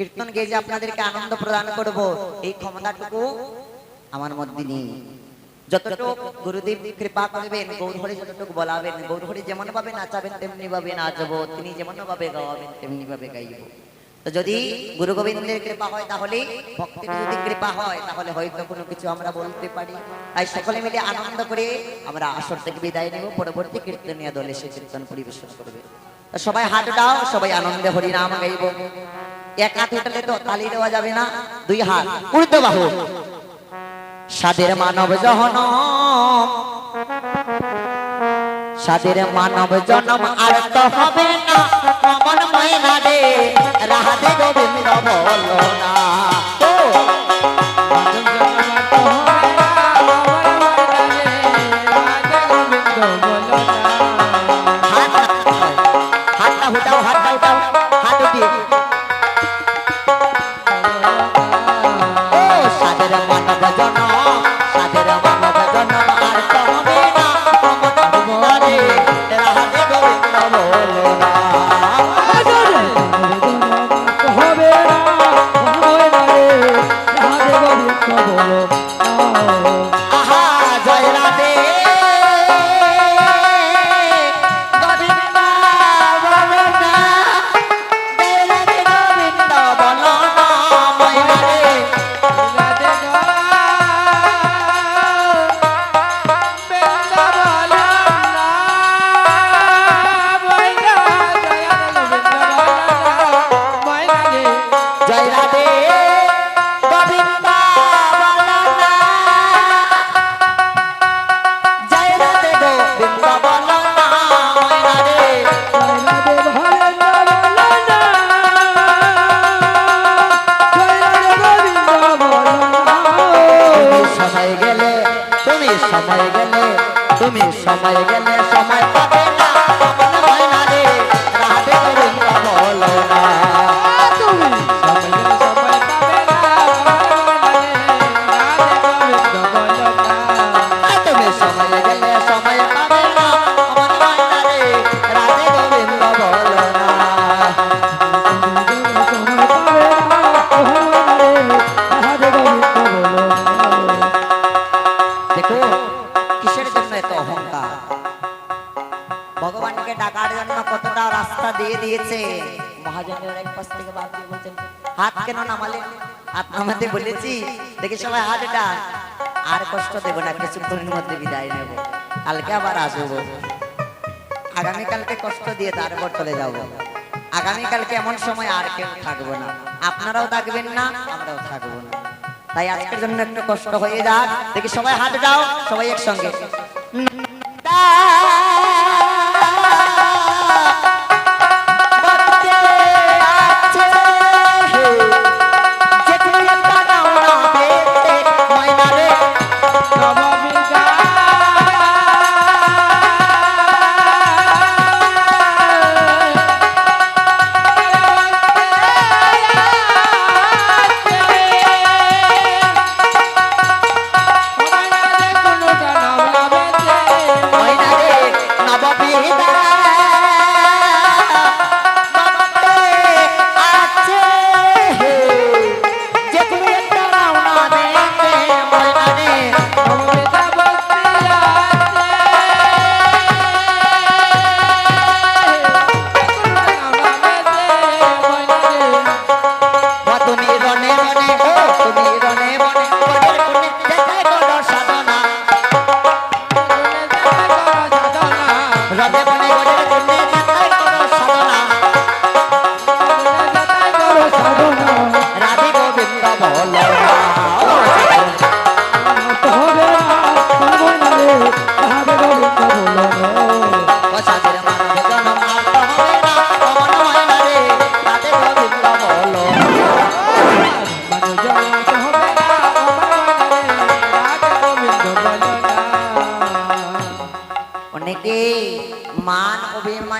কীর্তন গেয়ে যে আপনাদেরকে আনন্দ প্রদান করব, এই ক্ষমতাটুকু আমার মধ্যে নেই। যতটুকু গুরুদেব কৃপা করবেন, গৌরহরি যতটুকু বলাবেন, গৌরহরি যেমন ভাবে নাচাবেন, তেমনি ভাবে নাচবো, তিনি যেমন ভাবে গাওয়াবেন, তেমনি ভাবে গাইব। তো যদি গুরু গোবিন্দের কৃপা হয়, তাহলে ভক্তের যদি কৃপা হয়, তাহলে হয়তো কোনো কিছু আমরা বলতে পারি। তাই সকলে মিলে আনন্দ করে আমরা আসর থেকে বিদায় নেব, পরবর্তী কীর্তনীয় দলে সে কীর্তন পরিবেশন করবে। সবাই হাত সবাই আনন্দে হরিনাম গাইব। এক হাত উঠলে তো তালি দেওয়া যাবে না দুই হাত। উর্ধ বাহু। সাদের মানব জহন সাদের মানব জনম আর তো হবে না অমন ময়না রে রাধে গোবিন্দ বলো না। সময় গেলে তুমি সময় গেলে সময় পাবে। ভগবানকে ডাকার জন্য কতটা রাস্তা দিয়ে দিয়েছে। মহাজনের এক পাশ থেকে বাদ দিয়ে বলছেন হাত কেন নামালে? হাত নামাতে বলেছি। দেখি সবাই হাত ডাক আর কষ্ট দেব না কিছুক্ষণের মধ্যে বিদায় নেব। কালকে আবার আসব। আগামীকালকে কষ্ট দিয়ে তারপর চলে যাব। আগামীকালকে এমন সময় আর কেউ থাকব না। আপনারাও থাকবেন না আমরাও থাকব না। তাই আজকের জন্য একটু কষ্ট হয়ে যাক। দেখি সবাই হাত দাও সবাই একসঙ্গে।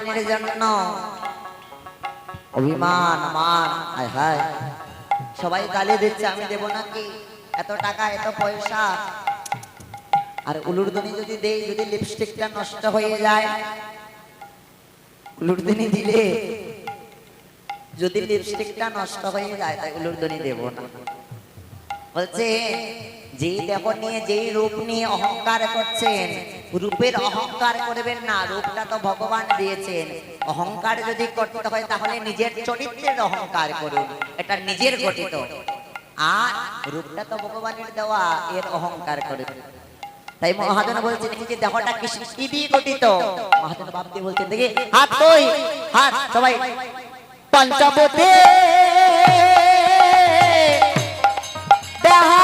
অভিমানের জন্য অভিমান মান হায় হায়। সবাই গালি দিচ্ছে, আমি দেব নাকি? এত টাকা, এত পয়সা। আর উলুরদনি যদি দেই, যদি লিপস্টিকটা নষ্ট হয়ে যায়, উলুরদনি দিলে যদি লিপস্টিকটা নষ্ট হয়ে যায়, তাই উলুরদনি দেব না। বলছে, যেই দেহ নিয়ে, যেই রূপ নিয়ে অহংকার করছেন রূপের অহংকার করবেন না, রূপটা তো ভগবান দিয়েছেন। অহংকার যদি করতে হয়, তাহলে নিজের চরিত্রের অহংকার করুন, এটা নিজের গঠিত। আর রূপটা তো ভগবানের দেওয়া, এর অহংকার করুন। তাই মহাজন বলছেন যে দেহটা কি দিয়ে গঠিত? মহাজন বাপজি বলছেন, দেখি, হাত কই হাত, সবাই পঞ্চবতে দেহার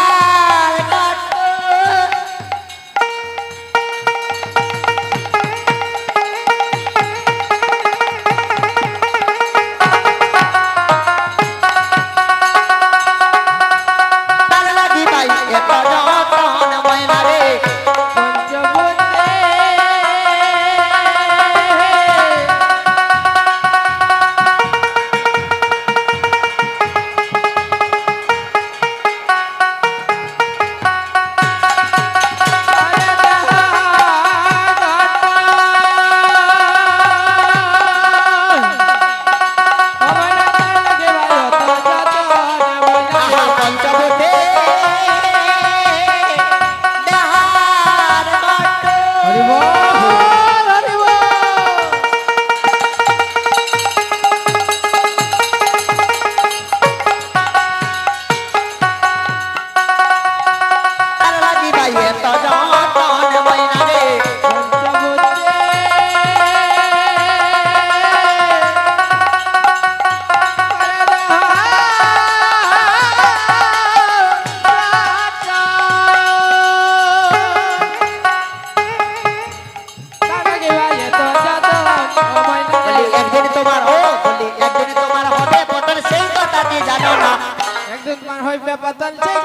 তোমার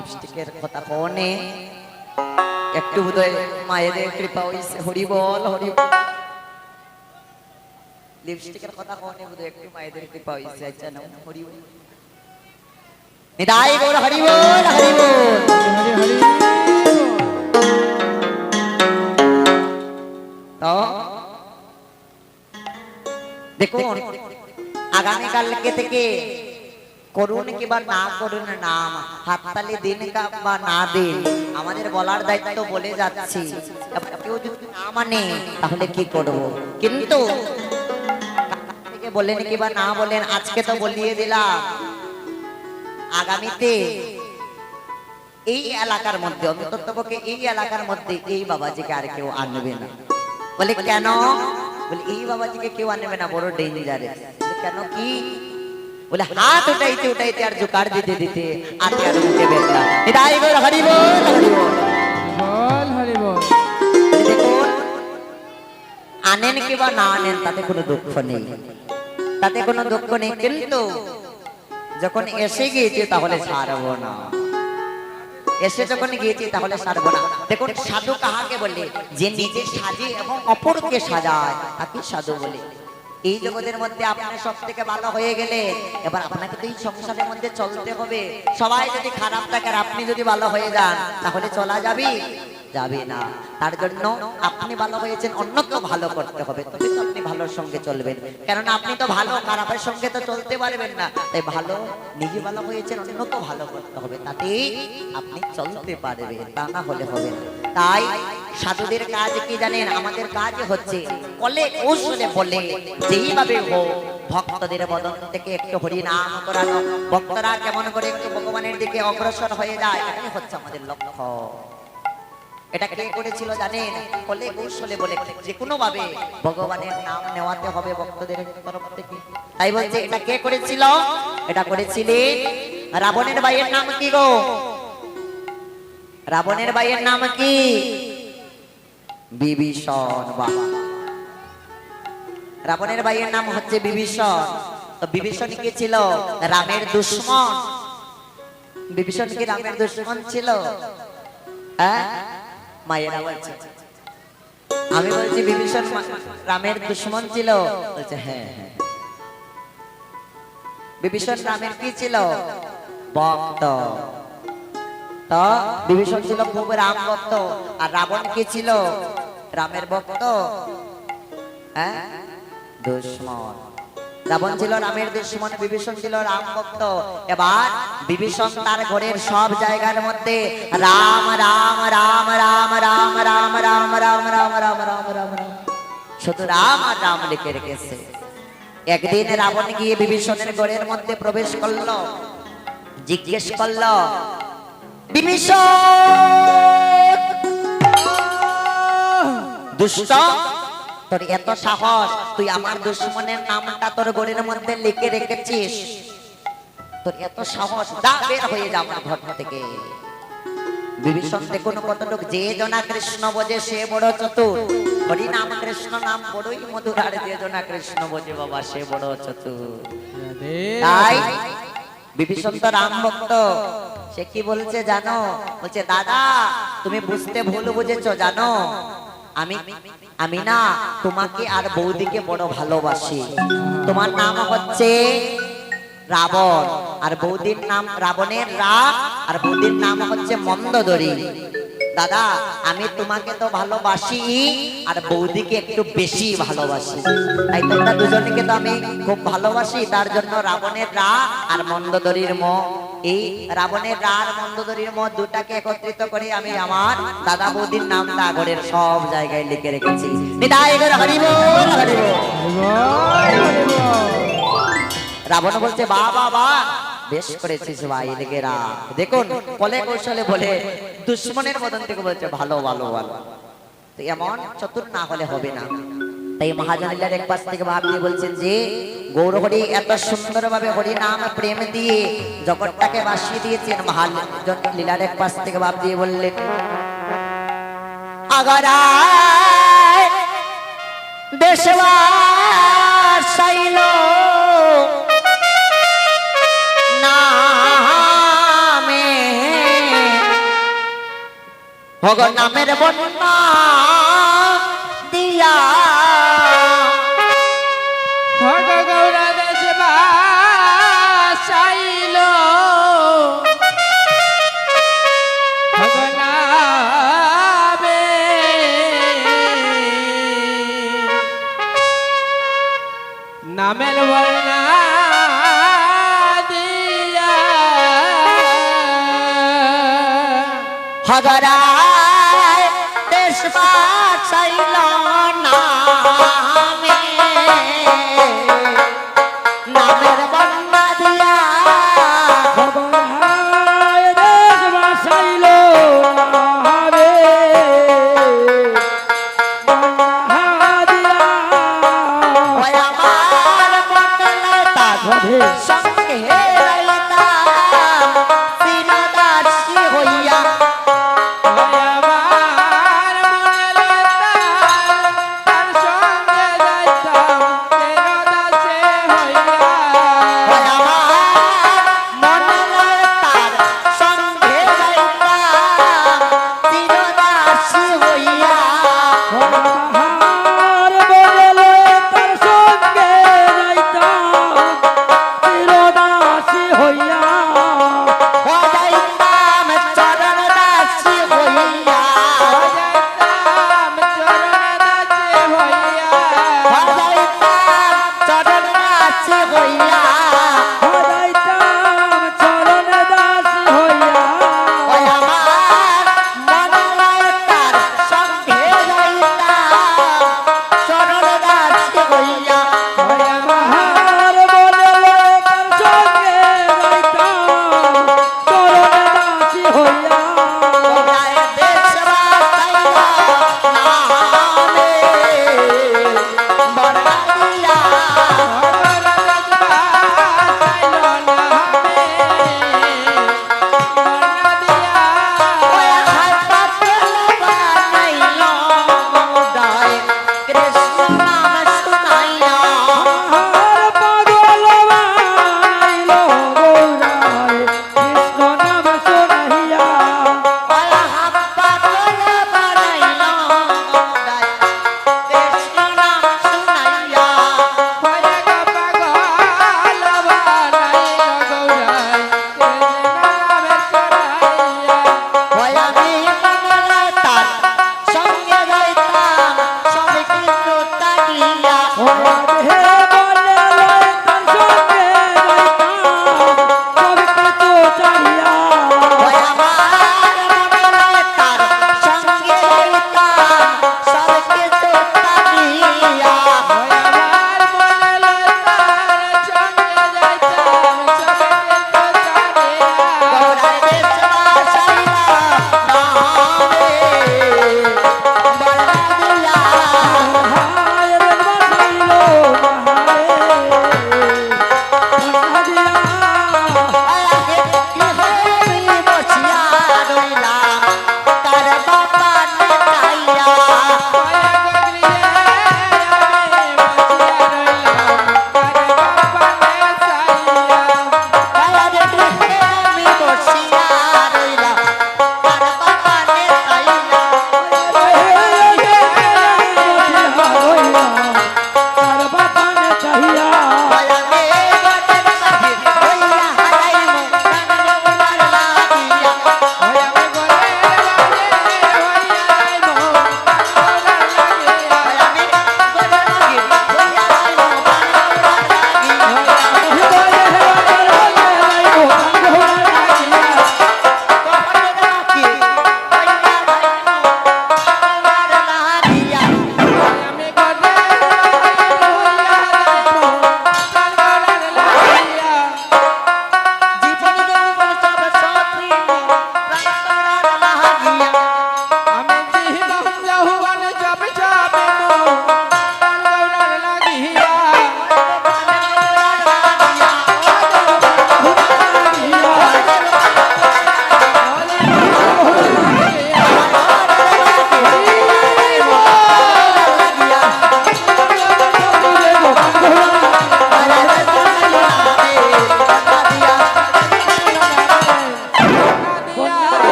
লিপস্টিকের কথা কোনে একটু বোধহয় মায়েদের কৃপা হইছে। হরি বল হরি বল। লিপস্টিকের কথা কোনে বোধহয় একটু মায়েদের কৃপা হইছে। আচ্ছা নাও হরি বল। হরি বল হরি বল। হরি হরি তো দেখুন আগামীকালকে থেকে করুন কিংবা না করুন নাম। হাততালি দিন বা না দিন। আমাদের বলার দায়িত্ব বলে যাচ্ছি। কেউ যদি না মানে তাহলে কি করব? কিন্তু বলেন কিংবা না বলেন, আজকে তো বলিয়ে দিলাম। আগামীতে এই এলাকার মধ্যে অন্ততপক্ষে এই এলাকার মধ্যে এই বাবাজিকে আর কেউ আনবে না। বলে কেন? বলে এই বাবাজিকে কেউ আনবে না, বড় ডেঞ্জারে কেন কি? বলে হাত উঠাইতে উঠাইতে আর জোকার দিতে দিতে আর বেদনা হরি বল হরি বল বল দেখুন আনেন কিংবা না আনেন তাতে কোনো দুঃখ নেই তাতে কোনো দুঃখ নেই কিন্তু যখন এসে গিয়েছে তাহলে ছাড়বো না এসে যখন গিয়েছি তাহলে সারবো না দেখুন সাধু কাহাকে বলে যে নিজে সাজে এবং অপরকে সাজায় তাকে সাধু বলে এই জগতের মধ্যে আপনি সব থেকে ভালো হয়ে গেলে এবার আপনাকে তো এই সংসারের মধ্যে চলতে হবে। সবাই যদি খারাপ থাকে আর আপনি যদি ভালো হয়ে যান, তাহলে চলা যাবে। যাবে না। তার জন্য আপনি ভালো হয়েছেন অন্যকেও ভালো করতে হবে। তবে তো আপনি ভালোর সঙ্গে চলবেন। কেননা আপনি তো ভালো, খারাপের সঙ্গে তো চলতে পারবেন না। তাই ভালো, নিজে ভালো হয়েছেন অন্যকেও ভালো করতে হবে। তাতেই আপনি চলতে পারবেন, তা না হলে হবে তাই সাধুদের কাজ কি জানেন? আমাদের কাজ হচ্ছে কলে কৌশলে বলে যেইভাবে হোক, ভক্তদের বদন থেকে একটু হরি নাম করানো। ভক্তরা কেমন করে একটু ভগবানের দিকে অগ্রসর হয়ে যায়, এটাই হচ্ছে আমাদের লক্ষ্য। এটা কে করেছিল জানেন? কলে কৌশলে বলে যে কোনো ভাবে ভগবানের নাম নেওয়াতে হবে ভক্তদের তরফ থেকে। তাই বলছে, এটা কে করেছিল? এটা করেছিলেন রাবণের ভাইয়ের নাম কি গো? রাবণের ভাইয়ের নাম কি? বিভীষণ বাহ রাবণের ভাইয়ের নাম হচ্ছে বিভীষণ। তো বিভীষণ কি ছিল? রামের দুশ্মন। বিভীষণ কি রামের দুশ্মন ছিল? হ্যাঁ? আমি বলছি, বিভীষণ রামের দুশ্মন ছিল। বলছে হ্যাঁ হ্যাঁ। বিভীষণ রামের কি ছিল? ভক্ত। তো বিভীষণ ছিল খুব রাম ভক্ত। আর রাবণ কি ছিল? রামের ভক্ত। হ্যাঁ? দুশ্মন। রাবণ ছিল রামের দুশ্মন বিভীষণ ছিল রাম ভক্ত এবার বিভীষণ তার ঘরের সব জায়গার মধ্যে রাম রাম রাম রাম রাম রাম রাম রাম রাম রাম রাম রাম রাম শুধু রাম আর রাম লিখে রেখেছে একদিন রাবণ গিয়ে বিভীষণের ঘরের মধ্যে প্রবেশ করল জিজ্ঞেস করল বিভীষণ দুষ্ট তোর এত সাহস তুই আমার দুশ্মনের নামটা তোর গড়ের মধ্যে লিখে রেখেছিস। তোর এত সাহস যা বের হয়ে যা আমার ঘর থেকে। বিভীষণ দেখুন কতটুক যে জনা কৃষ্ণ বোঝে সে বড় চতুর। হরি নাম কৃষ্ণ নাম বড়ই মধুর আর যে জনা কৃষ্ণ বোঝে বাবা সে বড় চতুর। তাই বিভীষণ তো রাম ভক্ত সে কি বলছে জানো? বলছে দাদা তুমি বুঝতে ভুল বুঝেছ জানো? আমি আমি না, তোমাকে আর বৌদিকে বড় ভালোবাসি। তোমার নাম হচ্ছে রাবণ, আর বৌদির নাম, রাবণের রা আর বৌদির নাম হচ্ছে মন্দদরি। দাদা আমি তোমাকে তো ভালোবাসি আর বৌদিকে একটু বেশি ভালোবাসি। তাই তোমরা দুজনকে তো আমি খুব ভালোবাসি তার জন্য রাবণের রা আর মন্দদরির ম। এই রাবণের রা আর মন্দদরির ম দুটাকে একত্রিত করে আমি আমার দাদা বৌদির নামটা ঘরের সব জায়গায় লিখে রেখেছি। রাবণ বলছে বা বা বা বেশ করেছিস ভাই এদিকে দেখুন কলে কৌশলে বলে দুশ্মনের মদন থেকে বলছে ভালো ভালো ভালো তো এমন চতুর না হলে হবে না। তাই মহাজনীলার এক পাশ থেকে ভাব দিয়ে বলছেন যে গৌরহরি এত সুন্দর ভাবে হরি নাম প্রেম দিয়ে জগৎটাকে বাসিয়ে দিয়েছেন মহাল লীলার এক পাশ থেকে ভাব দিয়ে বললেন আগারায় দেশবাস ভগ নামের বন্যা দিয়া চাইল না।